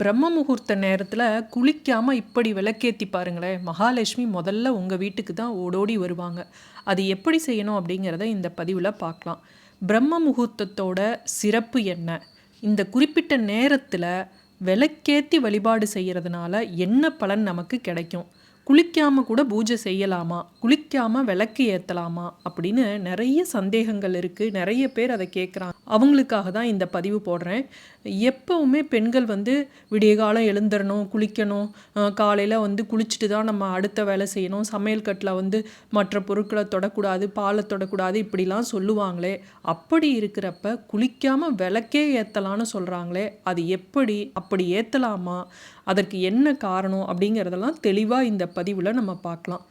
பிரம்ம முகூர்த்த நேரத்தில் குளிக்காமல் இப்படி விளக்கேற்றி பாருங்களேன் மகாலட்சுமி முதல்ல உங்கள் வீட்டுக்கு தான் ஓடோடி வருவாங்க. அது எப்படி செய்யணும் அப்படிங்கிறத இந்த பதிவில் பார்க்கலாம். பிரம்ம முகூர்த்தத்தோட சிறப்பு என்ன? இந்த குறிப்பிட்ட நேரத்தில் விளக்கேற்றி வழிபாடு செய்கிறதுனால என்ன பலன் நமக்கு கிடைக்கும்? குளிக்காமல் கூட பூஜை செய்யலாமா? குளிக்காமல் விளக்கு ஏற்றலாமா அப்படின்னு நிறைய சந்தேகங்கள் இருக்குது நிறைய பேர் அதை கேட்குறாங்க அவங்களுக்காக தான் இந்த பதிவு போடுறேன். எப்போவுமே பெண்கள் வந்து விடிய காலம் எழுந்துடணும் குளிக்கணும். காலையில் வந்து குளிச்சுட்டு தான் நம்ம அடுத்த வேலை செய்யணும். சமையல் கட்டில் வந்து மற்ற பொருட்களை தொடக்கூடாது பாலை தொடக்கூடாது இப்படிலாம் சொல்லுவாங்களே. அப்படி இருக்கிறப்ப குளிக்காமல் விளக்கே ஏற்றலான்னு சொல்கிறாங்களே அது எப்படி? அப்படி ஏற்றலாமா அதற்கு என்ன காரணம் அப்படிங்கிறதெல்லாம் தெளிவாக இந்த பதிவில் நம்ம பார்க்கலாம்.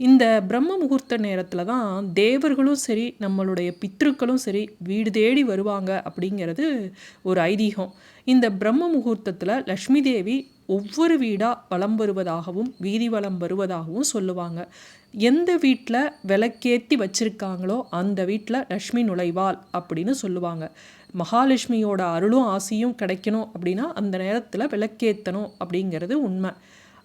இந்த பிரம்ம முகூர்த்த நேரத்தில் தான் தேவர்களும் சரி நம்மளுடைய பித்ருக்களும் சரி வீடு தேடி வருவாங்க அப்படிங்கிறது ஒரு ஐதீகம். இந்த பிரம்ம முகூர்த்தத்தில் லக்ஷ்மி தேவி ஒவ்வொரு வீடாக வலம் வருவதாகவும் வீதி வலம் வருவதாகவும் சொல்லுவாங்க. எந்த வீட்டில் விளக்கேற்றி வச்சுருக்காங்களோ அந்த வீட்டில் லக்ஷ்மி நுழைவாள் அப்படின்னு சொல்லுவாங்க. மகாலட்சுமியோட அருளும் ஆசையும் கிடைக்கணும் அப்படின்னா அந்த நேரத்தில் விளக்கேற்றணும் அப்படிங்கிறது உண்மை.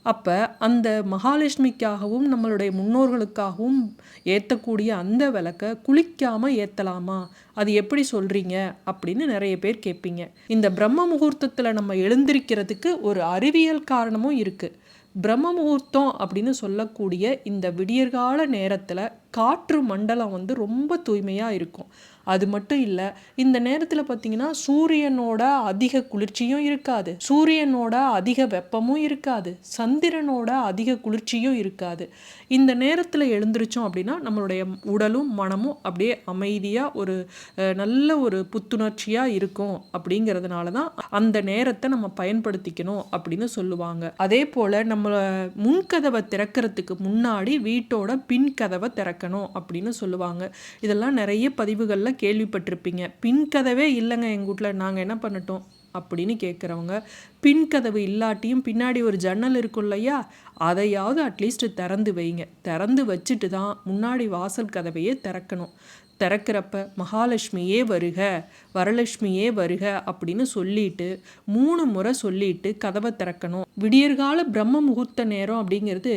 அப்போ அந்த மகாலட்சுமிக்காகவும் நம்மளுடைய முன்னோர்களுக்காகவும் ஏற்றக்கூடிய அந்த விளக்கை குளிக்காமல் ஏற்றலாமா அது எப்படி சொல்கிறீங்க அப்படின்னு நிறைய பேர் கேட்பீங்க. இந்த பிரம்ம முகூர்த்தத்தில் நம்ம எழுந்திருக்கிறதுக்கு ஒரு அறிவியல் காரணமும் இருக்குது பிரம்ம முகூர்த்தம் அப்படின்னு சொல்லக்கூடிய இந்த விடியற்கால நேரத்தில் காற்று மண்டலம் வந்து ரொம்ப தூய்மையாக இருக்கும். அது மட்டும் இல்லை இந்த நேரத்தில் பார்த்தீங்கன்னா சூரியனோட அதிக குளிர்ச்சியும் இருக்காது. சூரியனோட அதிக வெப்பமும் இருக்காது. சந்திரனோட அதிக குளிர்ச்சியும் இருக்காது. இந்த நேரத்தில் எழுந்திரிச்சோம் அப்படின்னா நம்மளுடைய உடலும் மனமும் அப்படியே அமைதியாக ஒரு நல்ல ஒரு புத்துணர்ச்சியாக இருக்கும் அப்படிங்கிறதுனால தான் அந்த நேரத்தை நம்ம பயன்படுத்திக்கணும் அப்படின்னு சொல்லுவாங்க. அதே போல் நம்ம முன்கதவை திறக்கிறதுக்கு முன்னாடி வீட்டோட பின் கதவை திறக்கணும் அப்படின்னு சொல்லுவாங்க. இதெல்லாம் நிறைய பதிவுகளில் கேள்விப்பட்டிருப்பீங்க. பின் கதவே இல்லைங்க எங்கள் வீட்டில் நாங்கள் என்ன பண்ணட்டும்? அப்படின்னு கேட்குறவங்க பின் கதவு இல்லாட்டியும் பின்னாடி ஒரு ஜன்னல் இருக்கும் இல்லையா? அதையாவது அட்லீஸ்ட் திறந்து வைங்க. திறந்து வச்சுட்டு தான் முன்னாடி வாசல் கதவையே திறக்கணும். திறக்கிறப்ப மகாலட்சுமியே வருக வரலட்சுமியே வருக அப்படின்னு சொல்லிட்டு மூணு முறை சொல்லிட்டு கதவை திறக்கணும். விடியற்கால பிரம்ம முகூர்த்த நேரம் அப்படிங்கிறது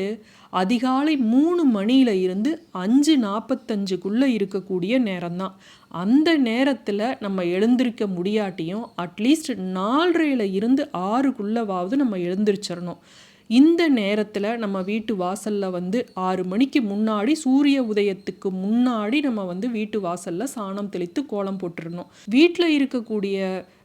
அதிகாலை மூணு மணியில் இருந்து அஞ்சு நாற்பத்தஞ்சுக்குள்ளே இருக்கக்கூடிய நேரம்தான். அந்த நேரத்தில் நம்ம எழுந்திருக்க முடியாட்டியும் அட்லீஸ்ட் நாலரையில் இருந்து ஆறுக்குள்ளவாவது நம்ம எழுந்திரிச்சிடணும் இந்த நேரத்தில் நம்ம வீட்டு வாசலில் வந்து ஆறு மணிக்கு முன்னாடி சூரிய உதயத்துக்கு முன்னாடி நம்ம வந்து வீட்டு வாசலில் சாணம் தெளித்து கோலம் போட்டுருணும் வீட்டில் இருக்கக்கூடிய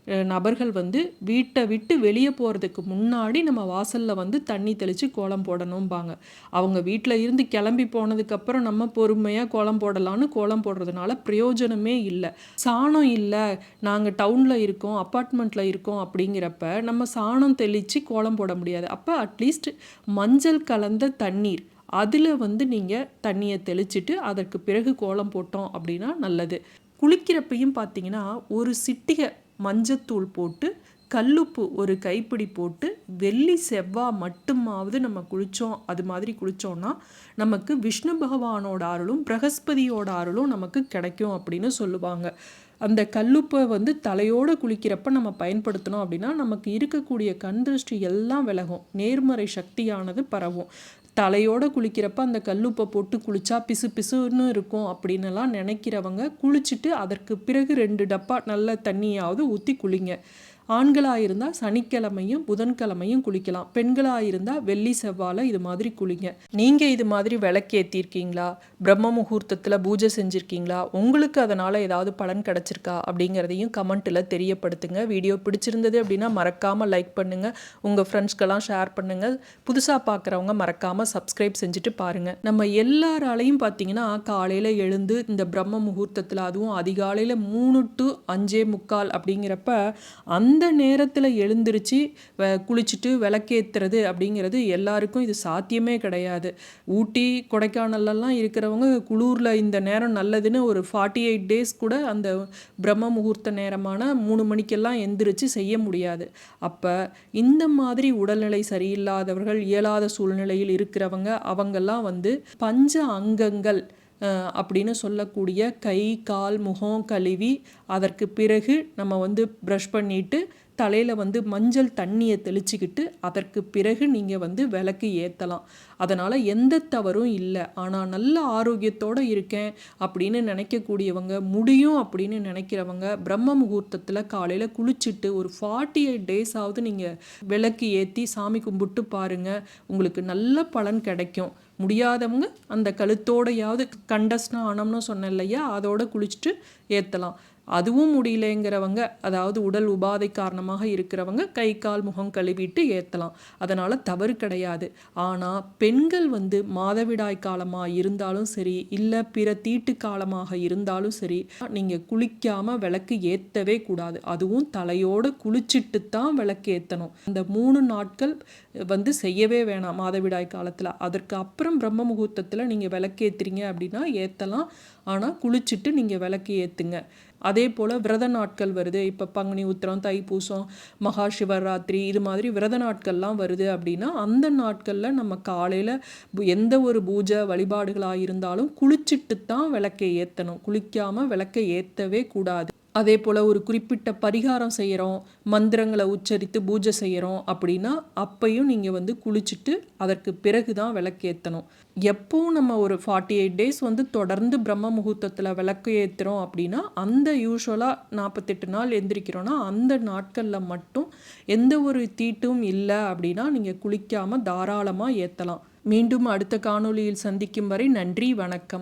நபர்கள் வந்து வீட்டை விட்டு வெளியே போகிறதுக்கு முன்னாடி நம்ம வாசலில் வந்து தண்ணி தெளித்து கோலம் போடணும்பாங்க. அவங்க வீட்டில் இருந்து கிளம்பி போனதுக்கப்புறம் நம்ம பொறுமையாக கோலம் போடலான்னு கோலம் போடுறதுனால பிரயோஜனமே இல்லை. சாணம் இல்லை. நாங்கள் டவுனில் இருக்கோம் அப்பார்ட்மெண்ட்டில் இருக்கோம் அப்படிங்கிறப்ப நம்ம சாணம் தெளித்து கோலம் போட முடியாது. அப்போ அட்லீஸ்ட் மஞ்சள் கலந்த தண்ணீர். அதில் வந்து நீங்கள் தண்ணியை தெளிச்சிட்டு அதற்கு பிறகு கோலம் போட்டோம் அப்படின்னா நல்லது. குளிக்கிறப்பையும் பார்த்தீங்கன்னா ஒரு சிட்டிகை மஞ்சத்தூள் போட்டு கல்லுப்பு ஒரு கைப்பிடி போட்டு வெள்ளி செவ்வாய் மட்டுமாவது நம்ம குளித்தோம் அது மாதிரி குளித்தோன்னா நமக்கு விஷ்ணு பகவானோட அருளும் பிரகஸ்பதியோட அருளும் நமக்கு கிடைக்கும் அப்படின்னு சொல்லுவாங்க. அந்த கல்லுப்பை வந்து தலையோடு குளிக்கிறப்ப நம்ம பயன்படுத்தினோம் அப்படின்னா நமக்கு இருக்கக்கூடிய கண் திருஷ்டி எல்லாம் விலகும். நேர்மறை சக்தியானது பரவும். தலையோடு குளிக்கிறப்ப அந்த கல்லுப்பை போட்டு குளித்தா பிசு பிசுன்னு இருக்கும் அப்படின்னுலாம் நினைக்கிறவங்க குளிச்சுட்டு அதற்கு பிறகு ரெண்டு டப்பா நல்ல தண்ணியாவது ஊற்றி குளிங்க. ஆண்களாக இருந்தால் சனிக்கிழமையும் புதன்கிழமையும் குளிக்கலாம். பெண்களாக இருந்தால் வெள்ளி செவ்வாயில் இது மாதிரி குளிங்க. நீங்கள் இது மாதிரி விளக்கேற்றிருக்கீங்களா பிரம்ம முகூர்த்தத்தில் பூஜை செஞ்சுருக்கீங்களா? உங்களுக்கு அதனால் ஏதாவது பலன் கிடச்சிருக்கா? அப்படிங்கிறதையும் கமெண்ட்டில் தெரியப்படுத்துங்க. வீடியோ பிடிச்சிருந்தது அப்படின்னா மறக்காமல் லைக் பண்ணுங்கள் உங்கள் ஃப்ரெண்ட்ஸ்க்கெல்லாம் ஷேர் பண்ணுங்கள் புதுசாக பார்க்குறவங்க மறக்காமல் சப்ஸ்கிரைப் செஞ்சுட்டு பாருங்கள் நம்ம எல்லாராலையும் பார்த்தீங்கன்னா காலையில் எழுந்து இந்த பிரம்ம முகூர்த்தத்தில் அதுவும் அதிகாலையில் மூணு டு அஞ்சே முக்கால் அப்படிங்கிறப்ப அந்த எந்த நேரத்தில் எழுந்திருச்சு குளிச்சுட்டு விளக்கேற்றுறது அப்படிங்கிறது எல்லாருக்கும் இது சாத்தியமே கிடையாது. ஊட்டி கொடைக்கானல்லாம் இருக்கிறவங்க குளூரில் இந்த நேரம் நல்லதுன்னு ஒரு ஃபார்ட்டி எயிட் டேஸ் கூட அந்த பிரம்ம முகூர்த்த நேரமான மூணு மணிக்கெல்லாம் எந்திரிச்சு செய்ய முடியாது. அப்போ இந்த மாதிரி உடல்நிலை சரியில்லாதவர்கள் இயலாத சூழ்நிலையில் இருக்கிறவங்க அவங்கெல்லாம் வந்து பஞ்ச அங்கங்கள் அப்படின்னு சொல்லக்கூடிய கை கால் முகம் கழுவி அதற்கு பிறகு நம்ம வந்து ப்ரஷ் பண்ணிட்டு தலையில் வந்து மஞ்சள் தண்ணியை தெளிச்சுக்கிட்டு அதற்கு பிறகு நீங்கள் வந்து விளக்கு ஏற்றலாம் அதனால் எந்த தவறும் இல்லை. ஆனால் நல்ல ஆரோக்கியத்தோடு இருக்கேன் அப்படின்னு நினைக்கக்கூடியவங்க முடியும் அப்படின்னு நினைக்கிறவங்க பிரம்ம முகூர்த்தத்தில் காலையில் குளிச்சுட்டு ஒரு ஃபார்ட்டி எயிட் டேஸாவது நீங்கள் விளக்கு ஏற்றி சாமி கும்பிட்டு பாருங்கள் உங்களுக்கு நல்ல பலன் கிடைக்கும். முடியாதவங்க அந்த கழுத்தோடையாவது கண்டஸ்நானம்னு சொன்னேன் இல்லையா? அதோட குளிச்சுட்டு ஏற்றலாம் அதுவும் முடியலைங்கிறவங்க அதாவது உடல் உபாதை காரணமாக இருக்கிறவங்க கை கால் முகம் கழுவிட்டு ஏற்றலாம் அதனால் தவறு கிடையாது. ஆனால் பெண்கள் வந்து மாதவிடாய் காலமாக இருந்தாலும் சரி இல்லை பிற தீட்டு காலமாக இருந்தாலும் சரி நீங்கள் குளிக்காமல் விளக்கு ஏற்றவே கூடாது. அதுவும் தலையோடு குளிச்சுட்டு தான் விளக்கு ஏற்றணும் அந்த மூணு நாட்கள் வந்து செய்யவே வேணாம் மாதவிடாய் காலத்தில். அதற்கு அப்புறம் பிரம்ம முகூர்த்தத்தில் நீங்கள் விளக்கு ஏற்றுறீங்க அப்படின்னா ஏற்றலாம் ஆனால் குளிச்சுட்டு நீங்கள் விளக்கு ஏற்றுங்க அதே போல் விரத நாட்கள் வருது. இப்போ பங்குனி உத்திரம் தைப்பூசம் மகா சிவராத்திரி இது மாதிரி விரத நாட்கள்லாம் வருது அப்படின்னா அந்த நாட்களில் நம்ம காலையில் எந்த ஒரு பூஜை வழிபாடுகளாக இருந்தாலும் குளிச்சுட்டு தான் விளக்கை ஏற்றணும் குளிக்காமல் விளக்கை ஏற்றவே கூடாது. அதே போல் ஒரு குறிப்பிட்ட பரிகாரம் செய்கிறோம் மந்திரங்களை உச்சரித்து பூஜை செய்கிறோம் அப்படின்னா அப்பையும் நீங்கள் வந்து குளிச்சுட்டு அதற்கு பிறகு தான் விளக்கேற்றணும் எப்போவும் நம்ம ஒரு ஃபார்ட்டி எயிட் டேஸ் வந்து தொடர்ந்து பிரம்ம முகூர்த்தத்தில் விளக்கு ஏற்றுறோம் அப்படின்னா அந்த யூஸ்வலாக நாற்பத்தெட்டு நாள் எந்திரிக்கிறோன்னா அந்த நாட்களில் மட்டும் எந்த ஒரு தீட்டும் இல்லை அப்படின்னா நீங்கள் குளிக்காமல் தாராளமாக ஏற்றலாம் மீண்டும் அடுத்த காணொளியில் சந்திக்கும் வரை நன்றி வணக்கம்.